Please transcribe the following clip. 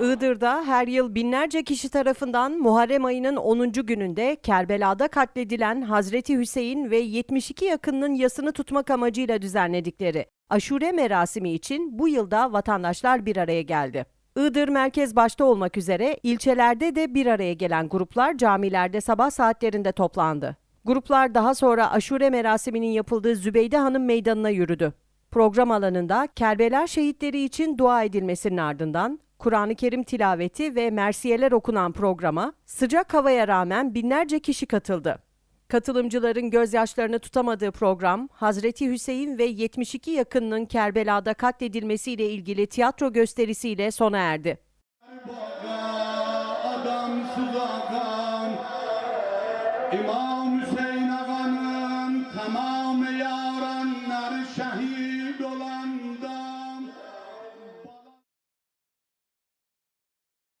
Iğdır'da her yıl binlerce kişi tarafından Muharrem ayının 10. gününde Kerbela'da katledilen Hazreti Hüseyin ve 72 yakınının yasını tutmak amacıyla düzenledikleri aşure merasimi için bu yılda vatandaşlar bir araya geldi. Iğdır merkez başta olmak üzere ilçelerde de bir araya gelen gruplar camilerde sabah saatlerinde toplandı. Gruplar daha sonra aşure merasiminin yapıldığı Zübeyde Hanım Meydanı'na yürüdü. Program alanında Kerbela şehitleri için dua edilmesinin ardından Kur'an-ı Kerim tilaveti ve mersiyeler okunan programa sıcak havaya rağmen binlerce kişi katıldı. Katılımcıların gözyaşlarını tutamadığı program, Hazreti Hüseyin ve 72 yakınının Kerbela'da katledilmesiyle ilgili tiyatro gösterisiyle sona erdi. İmam Hüseyin Ağa'nın tamamı yara